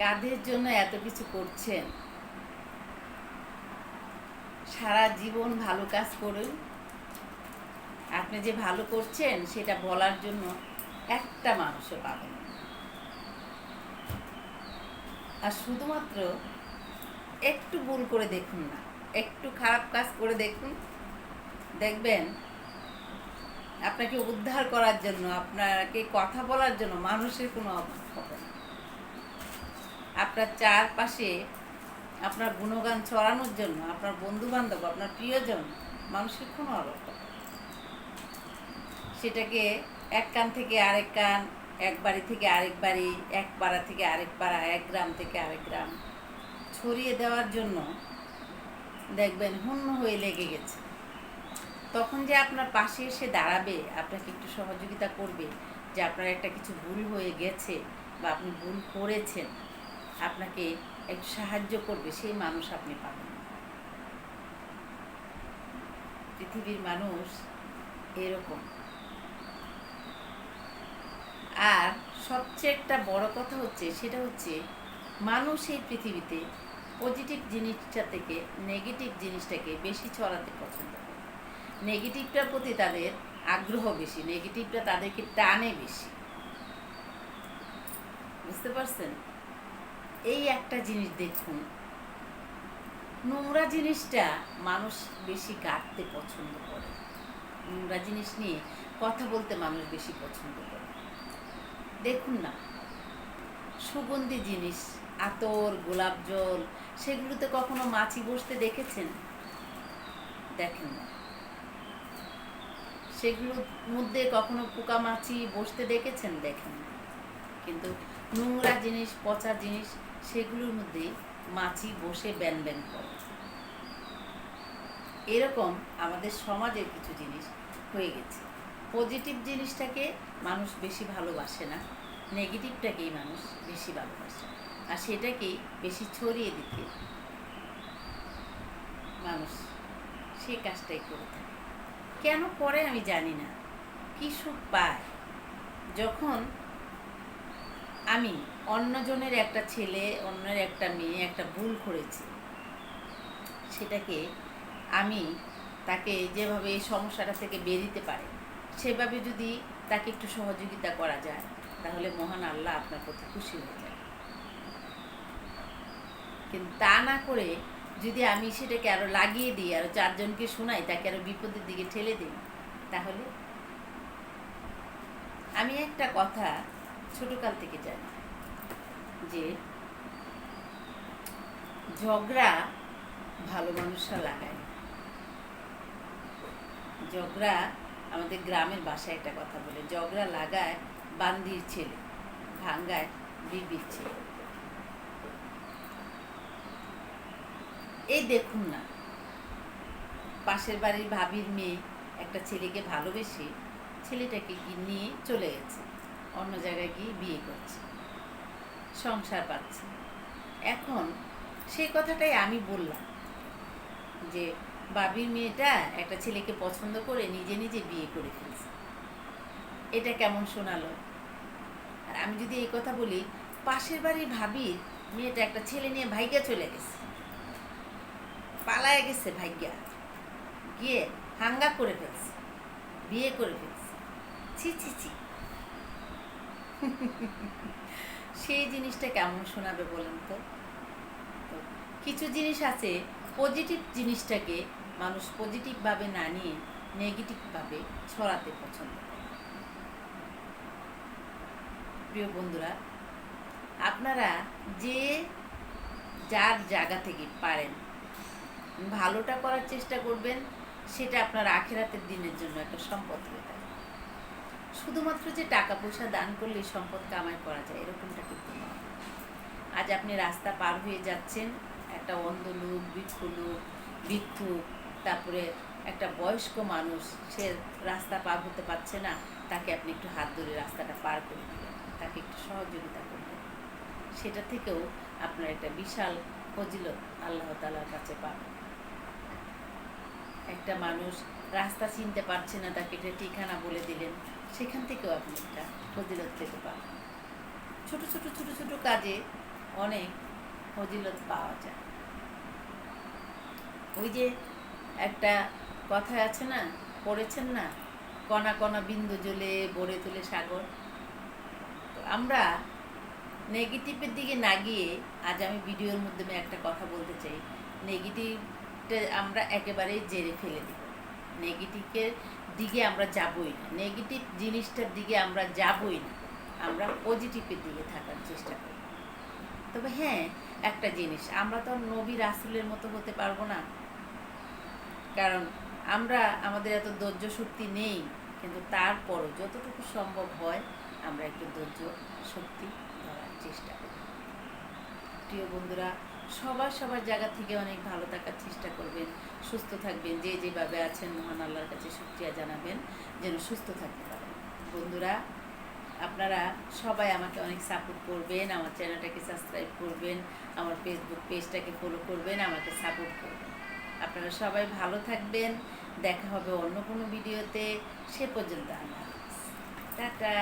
কাদের জন্য এত কিছু করছেন? সারা জীবন ভালো কাজ করুন আপনি যে ভালো করছেন, সেটা বলার জন্য একটা মানুষও পাবেন আর শুধুমাত্র একটু ভুল করে দেখুন না, একটু খারাপ কাজ করে দেখুন। দেখবেন আপনাকে উদ্ধার করার জন্য, আপনাকে কথা বলার জন্য মানুষের কোনো অভাব হবে না। আপনার চারপাশে আপনার গুণগান ছড়ানোর জন্য, আপনার বন্ধু বান্ধব আপনার প্রিয়জন, মানুষের কোনো অভাব সেটাকে এক কান থেকে আরেক কান, এক বাড়ি থেকে আরেক বাড়ি, এক পাড়া থেকে আরেক পাড়া, এক গ্রাম থেকে আরেক গ্রাম ছড়িয়ে দেওয়ার জন্য দেখবেন হুন্ন হয়ে লেগে গেছে। তখন যে আপনার পাশে এসে দাঁড়াবে, আপনাকে একটু সহযোগিতা করবে যে আপনার একটা কিছু ভুল হয়ে গেছে বা আপনি ভুল করেছেন। আপনাকে একটু সাহায্য করবে, সেই মানুষ আপনি পাবেন। পৃথিবীর মানুষ এরকম। আর সবচেয়ে একটা বড় কথা হচ্ছে, সেটা হচ্ছে মানুষ এই পৃথিবীতে পজিটিভ জিনিসটা থেকে নেগেটিভ জিনিসটাকে বেশি ছড়াতে পছন্দ করে। নেগেটিভটার প্রতি তাদের আগ্রহ বেশি নেগেটিভটা তাদেরকে টানে বেশি। বুঝতে পারছেন? এই একটা জিনিস দেখুন। নোংরা জিনিসটা মানুষ বেশি গাঁটতে পছন্দ করে। নোংরা জিনিস নিয়ে কথা বলতে মানুষ বেশি পছন্দ করে। দেখুন না, সুগন্ধি জিনিস, আতর, গোলাপ জল, সেগুলোতে কখনো মাছি বসতে দেখেছেন? দেখেন না। সেগুলোর মধ্যে কখনো পোকামাছি বসতে দেখেছেন? দেখেন না। কিন্তু নোংরা জিনিস, পচা জিনিস, সেগুলোর মধ্যে মাছি বসে ব্যান ব্যান করে। এরকম আমাদের সমাজের কিছু জিনিস হয়ে গেছে। পজিটিভ জিনিসটাকে মানুষ বেশি ভালোবাসে না নেগেটিভটাকেই মানুষ বেশি ভালোবাসে। আর সেটাকেই বেশি ছড়িয়ে দিতে মানুষ সেই কাজটাই করে থাকে। কেন করে আমি জানি না। কি সুখ পায়? যখন আমি অন্যজনের একটা ছেলে, অন্যের একটা মেয়ে, একটা ভুল করেছি। সেটাকে আমি তাকে যেভাবে এই সমস্যাটা থেকে বেরিতে পারে, সেভাবে যদি তাকে একটু সহযোগিতা করা যায়, তাহলে মহান আল্লাহ আপনার প্রতি খুশি হয়ে যায় কিন্তু তা না করে যদি আমি সেটাকে আরও লাগিয়ে দিই আরও চারজনকে শোনাই, তাকে আরও বিপদের দিকে ঠেলে দিই, তাহলে? আমি একটা কথা ছোটকাল থেকে জানি যে ঝগড়া ভালো মানুষরা লাগায়। ঝগড়া আমাদের গ্রামের বাসায় একটা কথা বলে, ঝগড়া লাগায় বান্দির ছেলে, ভাঙ্গায় বিবির ছেলে। এই দেখুন না, পাশের বাড়ির ভাবির মেয়ে একটা ছেলেকে ভালোবেসে ছেলেটাকে নিয়ে চলে গেছে। অন্য জায়গায় গিয়ে বিয়ে করছে, সংসার পাচ্ছে এখন সেই কথাটাই আমি বললাম যে, বাবির মেয়েটা একটা ছেলেকে পছন্দ করে নিজে নিজে বিয়ে করে ফেলছে। এটা কেমন শোনালো? আর আমি যদি এই কথা বলি, পাশের বাড়ির ভাবির মেয়েটা একটা ছেলে নিয়ে ভাইগা চলে গেছে। পালায় গেছে ভাইগা। গিয়ে হাঙ্গা করে ফেলছে, বিয়ে করে ফেলছে। ছি ছি ছি। সেই জিনিসটা কেমন শোনাবে বলেন তো? কিছু জিনিস আছে পজিটিভ জিনিসটাকে মানুষ পজিটিভভাবে না নিয়ে নেগেটিভভাবে ছড়াতে পছন্দ করে। প্রিয় বন্ধুরা, আপনারা যে যার জায়গা থেকে পারেন, ভালোটা করার চেষ্টা করবেন, সেটা আপনার আখেরাতের দিনের জন্য একটা সম্পদ হয়ে থাকে। শুধুমাত্র যে টাকা পয়সা দান করলে সম্পদ কামাই করা যায়, এরকমটা কিন্তু নয়। আজ আপনি রাস্তা পার হয়ে যাচ্ছেন, একটা অন্ধ লোক বৃক্ষ লোক ভিক্ষুক তারপরে একটা বয়স্ক মানুষ, সে রাস্তা পার হতে পারছে না, তাকে আপনি একটু হাত ধরে রাস্তাটা পার করে দিলেন, তাকে একটু সহযোগিতা করলেন। সেটা থেকেও আপনার একটা বিশাল ফজিলত আল্লাহ তালার কাছে পাবেন। একটা মানুষ রাস্তা চিনতে পারছে না তাকে একটা ঠিকানা বলে দিলেন। সেখান থেকেও আপনি একটা ফজিলত পেতে পারেন। ছোট ছোট ছোট ছোট কাজে অনেক ফজিলত পাওয়া যায়। ওই যে একটা কথা আছে না, পড়েছেন না? কণা কণা বিন্দু জ্বলে গড়ে তোলে সাগর। আমরা নেগেটিভের দিকে না গিয়ে, আজ আমি ভিডিওর মাধ্যমে একটা কথা বলতে চাই। নেগেটিভটা আমরা একেবারেই জেরে ফেলে দিব। নেগেটিভের দিকে আমরা যাবই না। নেগেটিভ জিনিসটার দিকে আমরা যাবই না। আমরা পজিটিভের দিকে থাকার চেষ্টা করি। তবে হ্যাঁ একটা জিনিস, আমরা তো নবী রাসুলের মতো হতে পারব না। কারণ আমরা, আমাদের এত ধৈর্য শক্তি নেই, কিন্তু তারপরও যতটুকু সম্ভব হয়, আমরা একটু ধৈর্য শক্তি ধরার চেষ্টা করি। প্রিয় বন্ধুরা সবার সবার জায়গা থেকে অনেক ভালো থাকার চেষ্টা করবেন, সুস্থ থাকবেন, যে যেভাবে আছেন, মহান আল্লাহর কাছে শুক্রিয়া জানাবেন, যেন সুস্থ থাকতে পারেন। বন্ধুরা, আপনারা সবাই আমাকে অনেক সাপোর্ট করবেন, আমার চ্যানেলটাকে সাবস্ক্রাইব করবেন, আমার ফেসবুক পেজটাকে ফলো করবেন, আমাকে সাপোর্ট করবেন। আপনারা সবাই ভালো থাকবেন, দেখা হবে অন্য কোনো ভিডিওতে সে পর্যন্ত আল্লাহ টাটা!